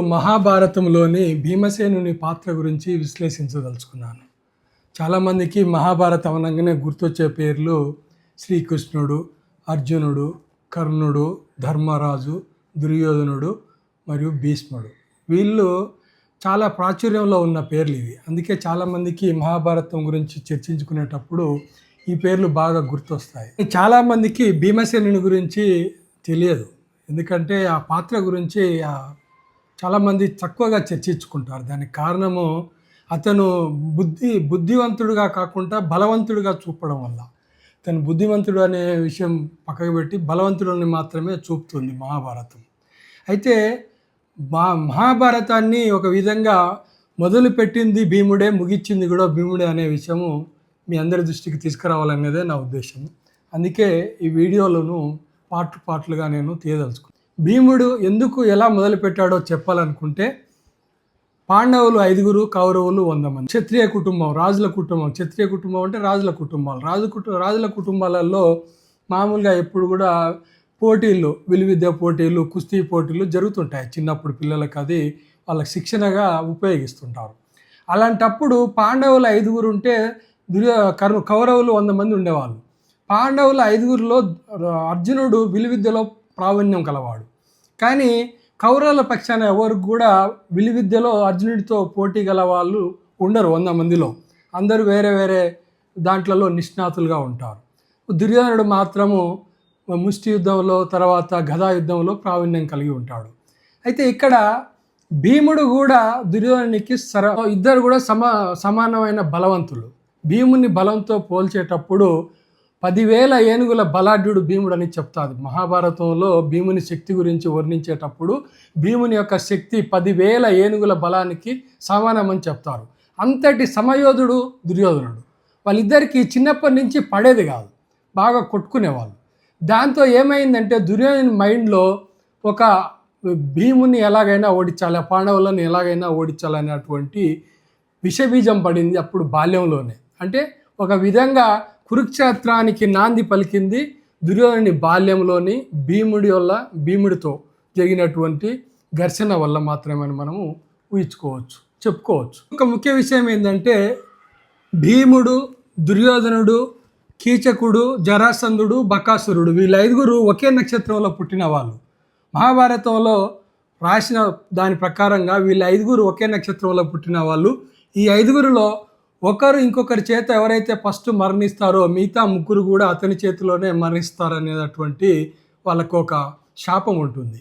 మహాభారతంలోని భీమసేనుని పాత్ర గురించి విశ్లేషించదలుచుకున్నాను. చాలామందికి మహాభారతం అనగానే గుర్తొచ్చే పేర్లు శ్రీకృష్ణుడు అర్జునుడు కర్ణుడు ధర్మరాజు దుర్యోధనుడు మరియు భీష్ముడు. వీళ్ళు చాలా ప్రాచుర్యంలో ఉన్న పేర్లు ఇవి. అందుకే చాలామందికి మహాభారతం గురించి చర్చించుకునేటప్పుడు ఈ పేర్లు బాగా గుర్తొస్తాయి. చాలామందికి భీమసేనుని గురించి తెలియదు. ఎందుకంటే ఆ పాత్ర గురించి చాలామంది తక్కువగా చర్చించుకుంటారు. దానికి కారణము అతను బుద్ధి బుద్ధివంతుడుగా కాకుండా బలవంతుడిగా చూపడం వల్ల. తను బుద్ధివంతుడు అనే విషయం పక్కకు పెట్టి బలవంతుడిని మాత్రమే చూపుతుంది మహాభారతం. అయితే మా మహాభారతాన్ని ఒక విధంగా మొదలుపెట్టింది భీముడే ముగిచ్చింది కూడా భీముడే అనే విషయము మీ అందరి దృష్టికి తీసుకురావాలనేదే నా ఉద్దేశం. అందుకే ఈ వీడియోలను పార్ట్ పార్ట్లుగా నేను తీయదలుచుకున్నాను భీముడు ఎందుకు ఎలా మొదలుపెట్టాడో చెప్పాలనుకుంటే పాండవులు ఐదుగురు కౌరవులు వంద మంది. క్షత్రియ కుటుంబం రాజుల కుటుంబం. క్షత్రియ కుటుంబం అంటే రాజుల కుటుంబాలు. రాజు కుటు రాజుల కుటుంబాలలో మామూలుగా ఎప్పుడు కూడా పోటీలు విలువిద్య పోటీలు కుస్తీ పోటీలు జరుగుతుంటాయి. చిన్నప్పుడు పిల్లలకు అది వాళ్ళకి శిక్షణగా ఉపయోగిస్తుంటారు. అలాంటప్పుడు పాండవులు ఐదుగురు ఉంటే దుర్య కరు కౌరవులు వంద మంది ఉండేవాళ్ళు. పాండవుల ఐదుగురిలో అర్జునుడు విలువిద్యలో ప్రావీణ్యం కలవాడు. కానీ కౌరవుల పక్షాన ఎవరు కూడా విలువిద్యలో అర్జునుడితో పోటీ గల వాళ్ళు ఉండరు వంద మందిలో. అందరూ వేరే వేరే దాంట్లలో నిష్ణాతులుగా ఉంటారు. దుర్యోధనుడు మాత్రము ముష్టి యుద్ధంలో తర్వాత గదా యుద్ధంలో ప్రావీణ్యం కలిగి ఉంటాడు. అయితే ఇక్కడ భీముడు కూడా దుర్యోధనునికి సర ఇద్దరు కూడా సమా సమానమైన బలవంతులు. భీముని బలంతో పోల్చేటప్పుడు పదివేల ఏనుగుల బలాఢ్యుడు భీముడు అని చెప్తాది. మహాభారతంలో భీముని శక్తి గురించి వర్ణించేటప్పుడు భీముని యొక్క శక్తి పదివేల ఏనుగుల బలానికి సమానమని చెప్తారు. అంతటి సమయోధుడు దుర్యోధనుడు. వాళ్ళిద్దరికీ చిన్నప్పటి నుంచి పడేది కాదు. బాగా కొట్టుకునేవాళ్ళు. దాంతో ఏమైందంటే దుర్యోధన మైండ్లో ఒక భీముని ఎలాగైనా ఓడించాలి పాండవులను ఎలాగైనా ఓడించాలనేటువంటి విషబీజం పడింది అప్పుడు బాల్యంలోనే. అంటే ఒక విధంగా కురుక్షేత్రానికి నాంది పలికింది దుర్యోధనుని బాల్యంలోని భీముడి వల్ల భీముడితో జరిగినటువంటి ఘర్షణ వల్ల మాత్రమే మనము ఊహించుకోవచ్చు చెప్పుకోవచ్చు. ఒక ముఖ్య విషయం ఏంటంటే భీముడు దుర్యోధనుడు కీచకుడు జరాసంధుడు బకాసురుడు వీళ్ళ ఐదుగురు ఒకే నక్షత్రంలో పుట్టిన వాళ్ళు. మహాభారతంలో రాసిన దాని ప్రకారంగా వీళ్ళ ఐదుగురు ఒకే నక్షత్రంలో పుట్టిన వాళ్ళు. ఈ ఐదుగురిలో ఒకరు ఇంకొకరి చేత ఎవరైతే ఫస్ట్ మరణిస్తారో మిగతా ముగ్గురు కూడా అతని చేతిలోనే మరణిస్తారనేటటువంటి వాళ్ళకు ఒక శాపం ఉంటుంది.